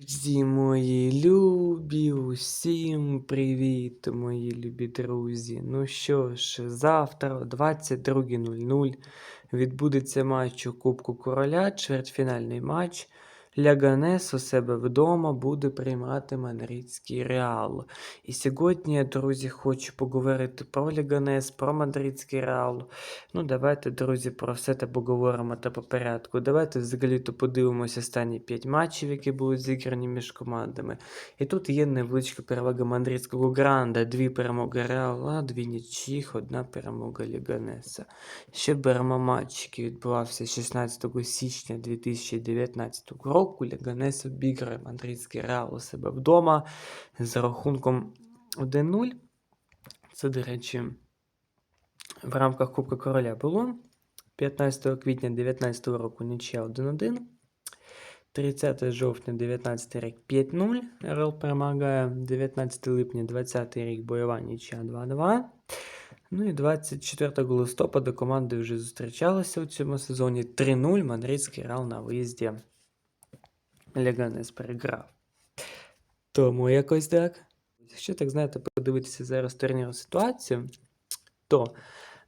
Друзі мої любі, усім привіт, мої любі друзі. Ну що ж, завтра о 22.00 відбудеться матч у Кубку Короля, чвертьфінальний матч. Ляганес у себе вдома буде приймати Мадридський Реал. І сьогодні, я, друзі, хочу поговорити про Ляганес, про Мадридський Реал. Ну, давайте, друзі, про все те поговоримо та по порядку. Давайте взагалі-то подивимося останні 5 матчів, які були зіграні між командами. І тут є невеличка перевага Мадридського Гранда, дві перемоги Реала, дві нічих, одна перемога Ліганеса. Ще беремо матч, який відбувався 16 січня 2019 року. Ляганес обіграє Мадридський Реал у себе вдома за рахунком 1-0. Це, до речі, в рамках Кубка Короля було. 15 квітня 2019 року нічия 1-1. 30 жовтня 19 рік 5-0. РЛ перемагає. 19 липня 20 рік бойова нічия 2-2. Ну і 24 листопада команди вже зустрічалися у цьому сезоні. 3-0 Мадридський Реал на виїзді. Леганес переграв. Тому якось так. Якщо так знаєте, подивитися зараз турнірну ситуацію, то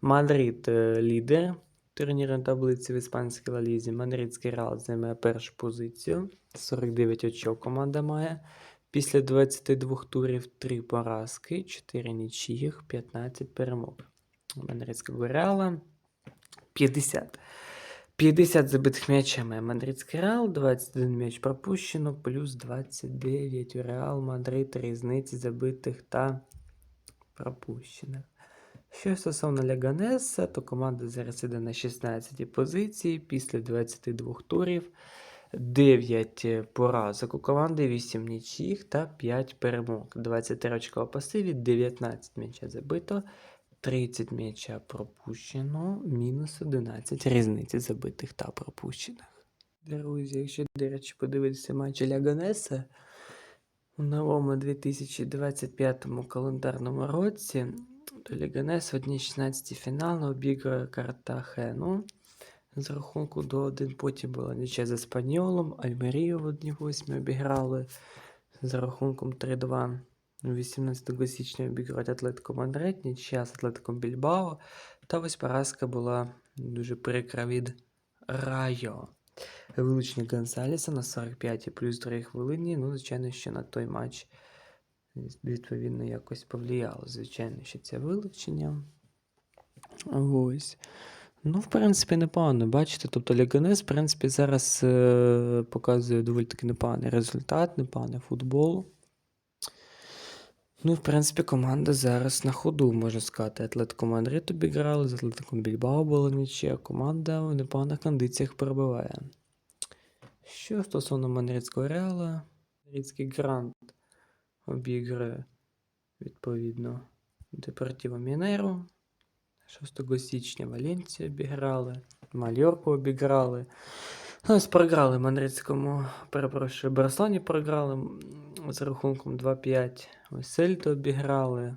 Мадрид е, лідер турнірної таблиці в іспанській лалізі. Мадридський Реал займає першу позицію. 49 очок команда має. Після 22 турів 3 поразки, 4 нічиїх, 15 перемог. Мадридського Реала 50. 50 забитих м'ячами Мадридський Реал, 21 м'яч пропущено, плюс 29 у Реал Мадрид різниці забитих та пропущених. Що стосовно Ляганеса, то команда зараз іде на 16 позиції після 22 турів. 9 поразок у команди, 8 нічих та 5 перемог. 23 очка у пасиві, 19 м'яча забито, 30 м'яча пропущено, мінус 11 різниці забитих та пропущених. Друзі, якщо, до речі, подивитися матчі Ляганеса у новому 2025 календарному році, то Ляганес в одній 16 фіналу обіграє Картахену з рахунку до 1. Потім була нічия з Еспаньолом, Альмерію в 1-8 обіграли з рахунком 3-2. 18 січня обіграють Атлетико Мадрид, нічия з Атлетиком Більбао. Та ось поразка була дуже прикра від Райо. Вилучення Гонсаліса на 45 плюс 3 хвилині. Ну, звичайно, що на той матч відповідно якось повлияло. Звичайно, що це вилучення. Ось. Ну, в принципі, непогано. Бачите, тобто Ліганес, в принципі, зараз е, показує доволі таки непоганий результат, непоганий футбол. Ну, в принципі, команда зараз на ходу, можна сказати. Атлетико Мадрид обіграли, з Атлетиком Більбао була нічия. Команда в непоганих кондиціях перебуває. Що стосовно Мадридського Реала, Мадридський Грант обіграє, відповідно, Депортіво Мінеру. 6 січня Валенцію обіграли, Мальорку обіграли. Ну, ось програли Мадридському, перепрошую, Барселоні програли з рахунком 2-5. Сельту обіграли.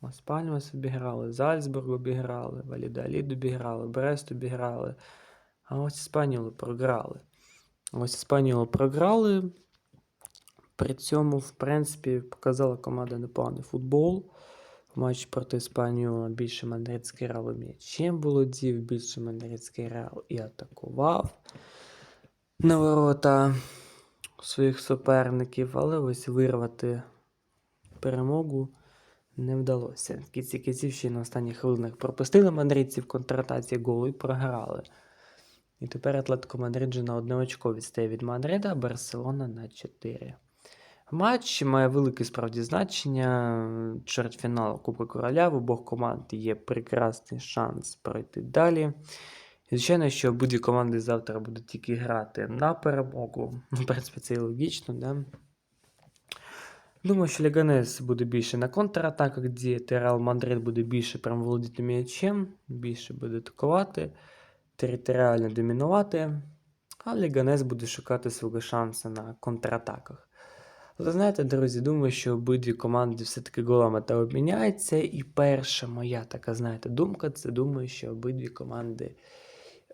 Ось Пальмас обіграли, Зальцбург обіграли, Валідолід обіграли, Брест обіграли. А ось Іспанію програли. Ось Іспанію програли. При цьому, в принципі, показала команда непоганий футбол. В матчі проти Іспанії більше Мадридський Реал м'ячем володів, більше Мадридський Реал і атакував на ворота своїх суперників, але ось вирвати перемогу не вдалося. В кінці кінців ще на останніх хвилинах пропустили мадридці в контратаці голу і програли. І тепер Атлетико Мадрид вже на одне очко відстає від Мадрида, а Барселона на 4. Матч має велике справді значення. Чвертьфінал Кубка Короля. В обох команд є прекрасний шанс пройти далі. І, звичайно, що обидві команди завтра будуть тільки грати на перемогу. В принципі, це і логічно, да? Думаю, що Леганес буде більше на контратаках діяти. Реал Мадрид буде більше прям володіти м'ячем, більше буде атакувати, територіально домінувати. А Леганес буде шукати свого шансу на контратаках. Але знаєте, друзі, думаю, що обидві команди все-таки голами та обміняються. І перша моя така, знаєте, думка це думаю, що обидві команди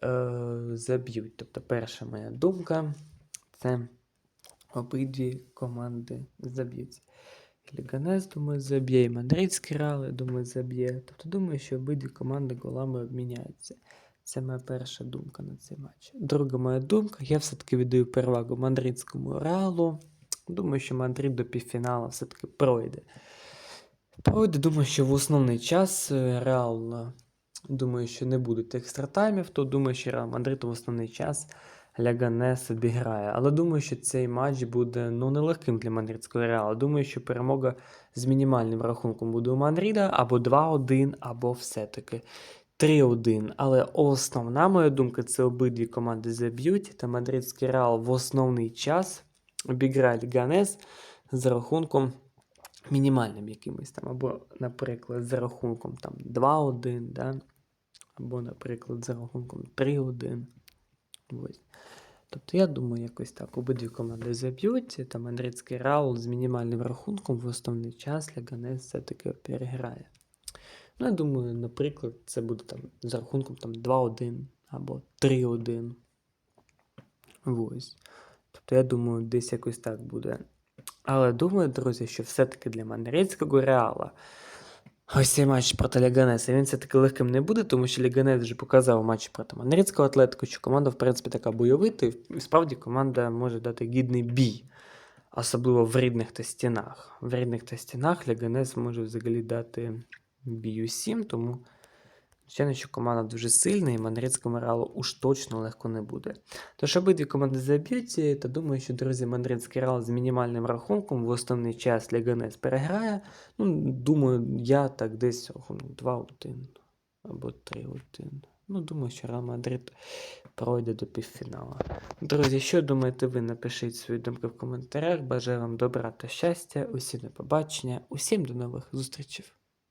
е, заб'ють. Тобто, перша моя думка це обидві команди заб'ють. Ліганес, думаю, заб'є, і Мадридський Реал, я думаю, заб'є. Тобто думаю, що обидві команди голами обміняються. Це моя перша думка на цей матч. Друга моя думка, я все-таки віддаю перевагу мадридському реалу. Думаю, що Мадрид до півфіналу все-таки пройде. Пройде, думаю, що в основний час е, Реал, е, думаю, що не буде екстра таймів, то думаю, що Реал Мадрид в основний час Ляганес обіграє. Але думаю, що цей матч буде ну, нелегким для мадридського Реалу. Думаю, що перемога з мінімальним рахунком буде у Мадрида або 2-1, або все-таки 3-1. Але основна моя думка це обидві команди заб'ють, та мадридський Реал в основний час обіграє Ляганес з рахунком мінімальним якимось там, або, наприклад, за рахунком там 2-1, да? або, наприклад, за рахунком 3-1. Ось. Тобто, я думаю, якось так обидві команди заб'ють, та мадридський Реал з мінімальним рахунком в основний час Ляганес все-таки переграє. Ну, я думаю, наприклад, це буде там за рахунком там 2-1 або 3-1. Ось. Тобто, я думаю, десь якось так буде. Але думаю, друзі, що все-таки для мадридського реала ось цей матч проти Ляганеса, він все-таки легким не буде, тому що Ліганес вже показав матч проти мадридського атлетику, що команда, в принципі, така бойовита, і справді команда може дати гідний бій. Особливо в рідних та стінах. В рідних та стінах Ляганес може взагалі дати бій усім, тому звичайно, що команда дуже сильна, і мадридському реалу уж точно легко не буде. Тож обидві команди заб'ють, та думаю, що друзі, мадридський реал з мінімальним рахунком в основний час Ляганес переграє. Ну, думаю, я так десь рахунок 2-1 або 3-1. Ну, думаю, що Реал Мадрид пройде до півфіналу. Друзі, що думаєте ви? Напишіть свої думки в коментарях. Бажаю вам добра та щастя. Усім до побачення, усім до нових зустрічей.